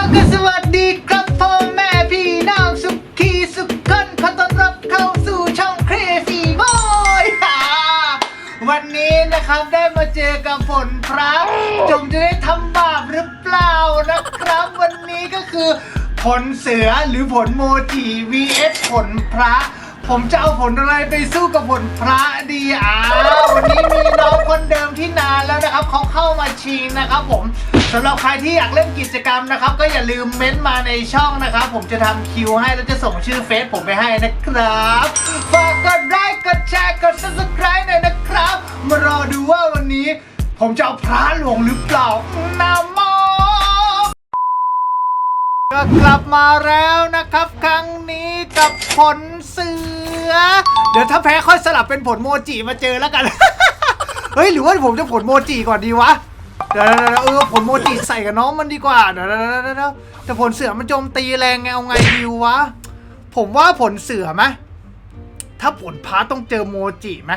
แล้วก็สวัสดีครับพ่อแม่พี่น้องสุขีสุขคนขอต้อนรับเข้าสู่ช่อง Crazy Boy วันนี้นะครับได้มาเจอกับฝนพระจงจะได้ทำบาปหรือเปล่านะครับ วันนี้ก็คือผลเสือหรือผลโมจิ vs ผลพระ ผมจะเอาผลอะไรไปสู้กับผลพระดีอ้าววันนี้มีน้องคนเดิมที่นานแล้วนะครับเขาเข้ามาชิงนะครับผมสำหรับใครที่อยากเล่นกิจกรรมนะครับ ก็อย่าลืมเม้นต์มาในช่องนะครับ ผมจะทำคิวให้แล้วจะส่งชื่อเฟซผมไปให้นะครับฝากกดไลค์กดแชร์กด subscribe หน่อยนะครับ มารอดูว่าวันนี้ ผมจะเอาพระหลวงหรือเปล่านาโมก็กลับมาแล้วนะครับ ครั้งนี้กับผลเสือ เดี๋ยวถ้าแพ้ค่อยสลับเป็นผลโมจิมาเจอแล้วกัน เฮ้ยหรือว่าผมจะผลโมจิก่อนดีวะ เดี๋ยวเออผลโมจิใส่กับน้องมันดีกว่า เดี๋ยวๆๆๆแต่ผลเสือมันโจมตีแรงไงเอาไงดีวะ ผมว่าผลเสือไหมถ้าผลพาต้องเจอโมจิไหม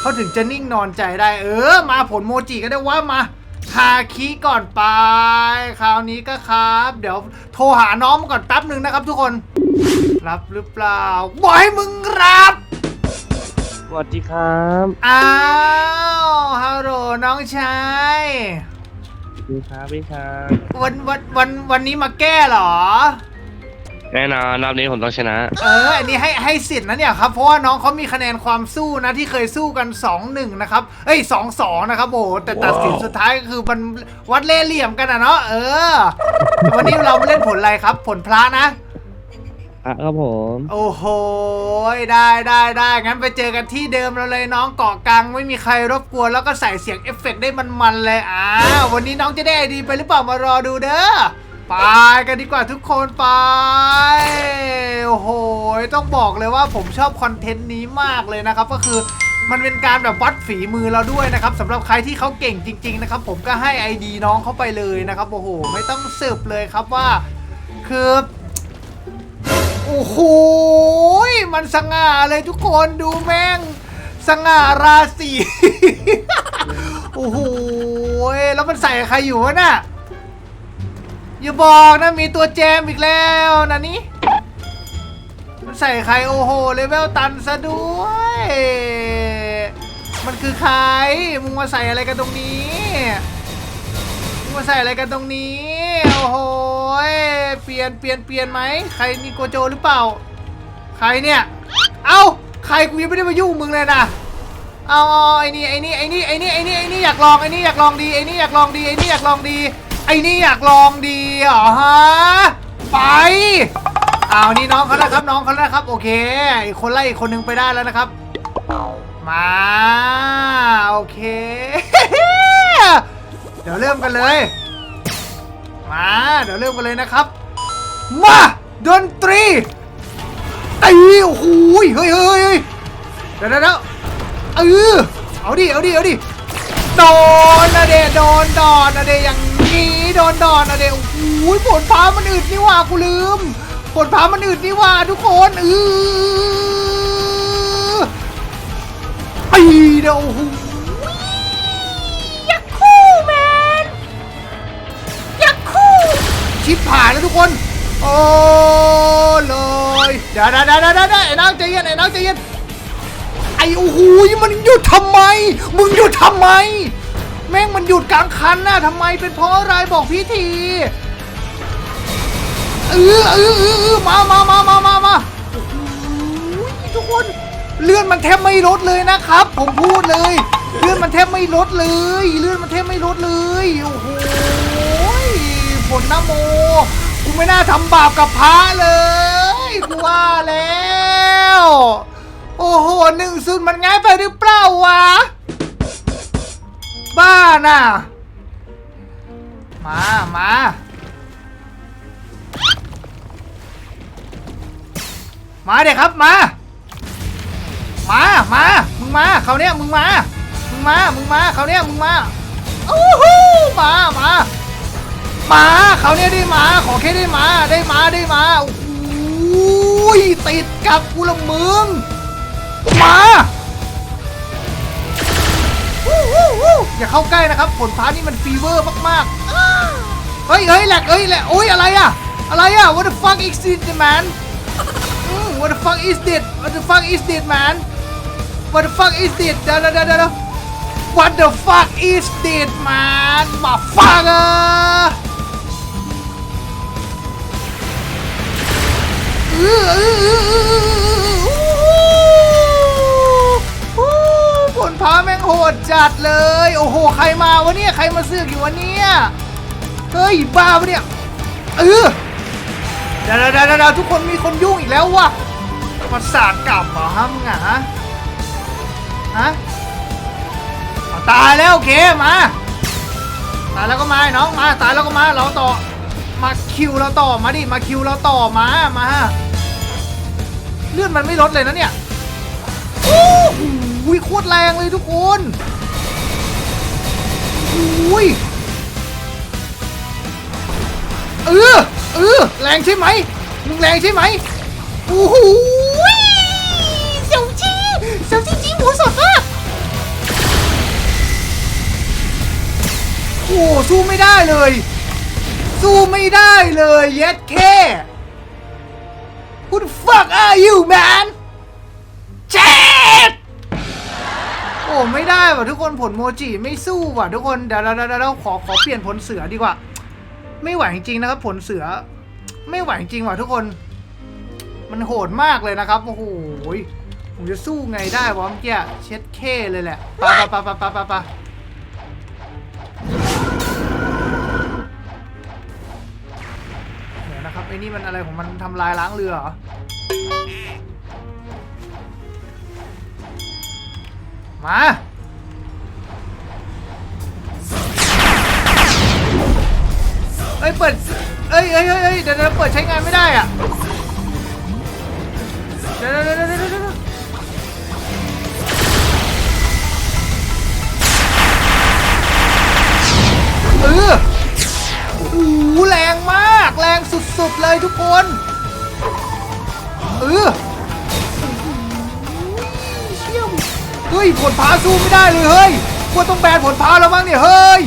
เขาถึงจะนิ่งนอนใจได้ เออ มาผลโมจิก็ได้ว่ามาคาคิก่อนไป คราวนี้ก็ครับ เดี๋ยวโทรหาน้องก่อนแป๊บหนึ่งนะครับทุกคน รับหรือเปล่าบอกให้มึงรับ สวัสดีครับอ้าว ฮัลโหลน้องชาย สวัสดีครับพี่ครับวันวันวันวันนี้มาแก้เหรอ แน่นอนรอบนี้ผมต้องชนะ เออ อันนี้ให้ให้สิทธิ์นะเนี่ยครับ เพราะว่าน้องเขามีคะแนนความสู้นะที่เคยสู้กัน 2-1 นะครับ เอ้ย2-2 นะครับโอ้โหแต่ตัดสินสุดท้ายก็คือมันวัดเล่ห์เหลี่ยมกันอะเนาะ เออ วันนี้เราเล่นผลอะไรครับ ผลพระนะอ่ะครับผมโอ้โหได้ได้ได้งั้นไปเจอกันที่เดิมเราเลยน้องเกาะกลางไม่มีใครรบกวนแล้วก็ใส่เสียงเอฟเฟกต์ได้มันๆเลยอ่าวันนี้น้องจะได้ไอดีไปหรือเปล่ามารอดูเด้อไปกันดีกว่าทุกคนไป โอ้โห ต้องบอกเลยว่าผมชอบคอนเทนต์นี้มากเลยนะครับ ก็คือมันเป็นการแบบวัดฝีมือเราด้วยนะครับสำหรับใครที่เขาเก่งจริง ๆ นะครับ ผมก็ให้ ID น้องเขาไปเลยนะครับ โอ้โห ไม่ต้องสืบเลยครับว่า คือ โอ้โหมันสง่าเลยทุกคนดูแม่ง สง่าราศี โอ้โหแล้วมันใส่ใครอยู่วะน่ะอย่าบอกนะมีตัวแจมอีกแล้วนะนี่มันใส่ใครโอ้โหเลเวลตันซะด้วย มันคือใครมึงมาใส่อะไรกันตรงนี้มึงมาใส่อะไรกันตรงนี้โอ้โห ยเปลี่ยนเปลี่ยนเปลี่ยนไหมใครนี่โกโจหรือเปล่า ใครเนี่ย เอ้าใครกูยังไม่ได้มายุ่งมึงเลยนะเอาเอาไอ้นี่ไอ้นี่ไอ้นี่ไอ้นี่ไอ้นี่ไอ้นี่อยากลองไอ้นี่อยากลองดีไอ้นี่อยากลองดีไอ้นี่อยากลองดีไอ้นี่อยากลองดีเหรอฮะไปเอานี่น้องเขาแล้วครับน้องเขาแล้วครับ โอเคอีกคนไล่อีกคนนึงไปได้แล้วนะครับ มาโอเค เดี๋ยวเริ่มกันเลย มา เดี๋ยวเริ่มกันเลยนะครับ มาดนตรีตีโอ้โหเฮ้ยเฮ้ยเดี๋ยวเดี๋ยวเออเอาดิเอาดิเอาดิโดนนะเดโดนดอนนะเดอย่างนี้โดนดอนนะเดโอ้โหผลพ้ามันอึดนี่ว่ากูลืมผลพ้ามันอึดนี่ว่าทุกคนเออไอเดี๋ยวโอ้โห ชิบหายแล้วทุกคน โอ้เลยเดี๋ยวเดี๋ยวเดี๋ยวเดี๋ยวเดะไอ้น้องใจเย็นไอ้น้องใจเย็นไอ้โอ้โหมันหยุดทำไม มึงหยุดทำไม แม่งมันหยุดกลางคันน่ะทำไมเป็นเพราะอะไรบอกพี่ทีเออเออเออเออมามามามามามาทุกคนเลื่อนมันแทบไม่ลดเลยนะครับ ผมพูดเลย เลื่อนมันแทบไม่ลดเลย เลื่อนมันแทบไม่ลดเลยโอ้โห นะโมกูไม่น่าทำบาปกับพระเลยกูว่าแล้ว โอ้โหหนึ่งศูนย์มันง่ายไปหรือเปล่าวะ บ้าน่ะ มามามาเด็กครับมา มา มา มึงมาเขาเนี้ยมึงมา มึงมา มึงมาเขาเนี้ยมึงมา โอ้โหมา มา มาเขาเนี้ยได้มา ขอแค่ได้มา ได้มาได้มาโอ้โหติดกับกูละมึง มาอย่าเข้าใกล้นะครับผลฟ้านี่มันฟีเวอร์มากๆ เฮ้ยเฮ้ยแหลกเฮ้ยแหลกโอ้ยอะไรอะอะไรอะ what the fuck is this man what the fuck is this what the fuck is this man what the fuck is this เดี๋ยวเดี๋ยวเดี๋ยว what the fuck is this man มาฟังอะ อื้ออื้ออื้ออื้ออู้ผลพาแม่งโหดจัดเลย โอ้โห ใครมาวะเนี่ย ใครมาเสือกอยู่วะเนี่ย เฮ้ย บ้าปะเนี่ย เออเดี๋ยวเดี๋ยวเดี๋ยวเดี๋ยวทุกคนมีคนยุ่งอีกแล้ววะประสาทกลับเหรอฮะมึงะฮะฮะตายแล้วโอเคมาตายแล้วก็มาน้องมาตายแล้วก็มาเราต่อมาคิวเราต่อมาดิมาคิวเราต่อมามา เลื่อดมันไม่ลดเลยนะเนี่ยโอ้โหโคตรแรงเลยทุกคนโอ้ยเออเออแรงใช่ไหมมึงแรงใช่ไหมโอ้โหเสี่ยวจี้เสี่ยวจี้จี้หมูสดมากโอ้โหสู้ไม่ได้เลย สู้ไม่ได้เลยเย็ดแค่ Who the fuck are you man เจ็ดโอ้ไม่ได้ว่ะทุกคนผลโมจิไม่สู้ว่ะทุกคนเดี๋ยวเดี๋ยวเดี๋ยวเดี๋ยวขอขอเปลี่ยนผลเสือดีกว่า ไม่ไหวจริงๆนะครับ ผลเสือ ไม่ไหวจริงว่ะทุกคน มันโหดมากเลยนะครับโอ้โหผมจะสู้ไงได้วะเมื่อกี้เช็ดเคเลยแหละปะปะปะปะปะปะ ไอ้นี่มันอะไรของมันทำลายล้างเรือเหรอ มาเอ้ยเปิดเอ้ยเอ้ยเอ้ยเดี๋ยวเดี๋ยวเปิดใช้งานไม่ได้อะ เดี๋ยวเดี๋ยวเดี๋ยว สุดๆเลยทุกคนเออเชี่ยวเฮ้ยผลพาสู้ไม่ได้เลยเฮ้ยควรต้องแบนผลพาแล้วมั้งเนี่ยเฮ้ย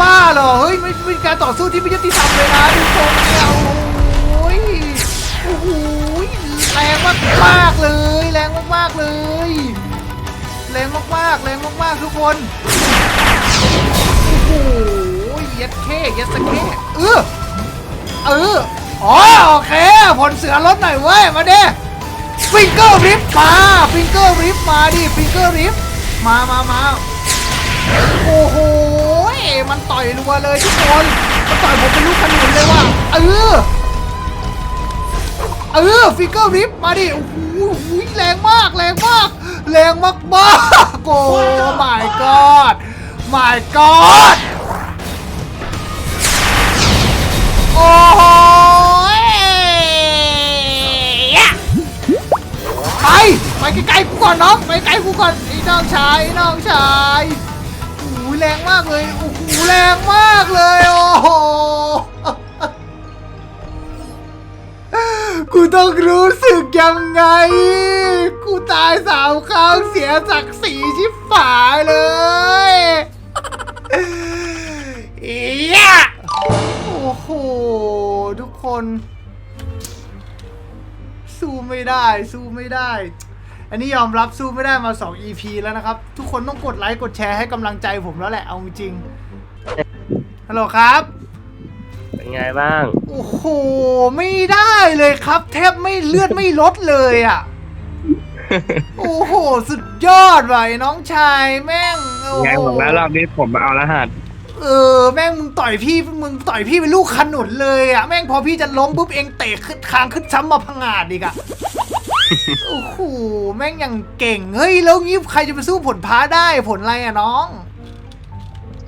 บ้าเหรอเฮ้ยไม่ไม่เป็นการต่อสู้ที่ไม่ยุติธรรมเลยนะทุกคนเนี่ยโอ้ยโอ้โหแรงมากมากเลย แรงมากๆเลยแรงมากๆแรงมากๆทุกคนโอ้โหย็ดเข้ย็ดสะเข้เออ เอออ๋อโอเคผลเสือลดหน่อยเว้ย มาเด้ฟิงเกอร์ริฟมาฟิงเกอร์ริฟมาดิฟิงเกอร์ริฟมามามาโอ้โหมันต่อยรัวเลยทุกคนมันต่อยผมเป็นลูกขนุนเลยว่ะเออเออฟิกเกอร์ริปมาดิโอ้โหแรงมากแรงมากแรงมากมากโอ้ my god my god โอ้โหไปไปไกลๆกูก่อนน้องไปไกลกูก่อนไอ้น้องชายไอ้น้องชายโอ้โหแรงมากเลยโอ้โหแรงมากเลยโอ้โหกูต้องรู้สึกยังไง กูตายสามครั้งเสียศักดิ์ศรีชิบฝายเลยเอียะโอ้โห ทุกคน สู้ไม่ได้ สู้ไม่ได้ อันนี้ยอมรับสู้ไม่ได้มา 2 EP แล้วนะครับ ทุกคนต้องกดไลค์กดแชร์ให้กำลังใจผมแล้วแหละ เอาจริงฮัลโหลครับ เป็นไงบ้าง โอ้โห ไม่ได้เลยครับ แทบไม่เลือดไม่ลดเลยอะ โอ้โห สุดยอดว่ะไอ้น้องชายแม่งโอ้โห ไงบอกแล้วรอบนี้ผมมาเอารหัส เออแม่งมึงต่อยพี่มึงต่อยพี่เป็นลูกขนุนเลยอะแม่งพอพี่จะล้มปุ๊บเองเตะขึ้นคางขึ้นซ้ำมาพังงาดอีกอะโอ้โหแม่งยังเก่งเฮ้ยแล้วงี้ใครจะไปสู้ผลพ้าได้ผลอะไรอะน้อง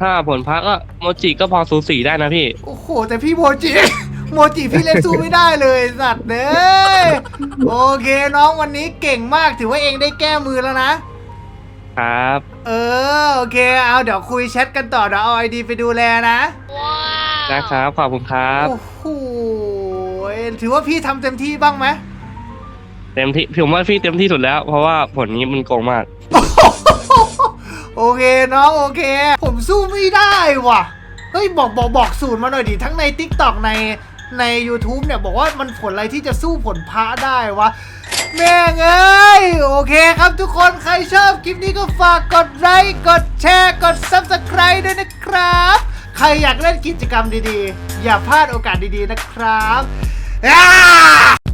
ถ้าผลพักก็โมจิก็พอสูสีได้นะพี่ โอ้โห แต่พี่โมจิ โมจิพี่เล่นสู้ไม่ได้เลยสัตว์เด้ยโอเคน้องวันนี้เก่งมากถือว่าเองได้แก้มือแล้วนะ ครับ เออโอเคเอาเดี๋ยวคุยแชทกันต่อเดี๋ยวเอาไอดีไปดูแลนะนะครับขอบคุณครับ โอ้โหถือว่าพี่ทำเต็มที่บ้างไหมเต็มที่ผมว่าพี่เต็มที่สุดแล้ว เพราะว่าผลนี้มันโกงมาก โอเคน้องโอเค ผมสู้ไม่ได้ว่ะเฮ้ยบอกบอกบอกสูตรมาหน่อยดิทั้งใน t ิ k t o k ในใน YouTube เนี่ยบอกว่ามันผลอะไรที่จะสู้ผลพระได้วะ แม่งเอ้ย โอเคครับทุกคนใครชอบคลิปนี้ก็ฝากกดไลค์กดแชร์กด Subscribe ด้วยนะครับ ใครอยากเล่นกิจกรรมดีๆ อย่าพลาดโอกาสดีๆนะครับ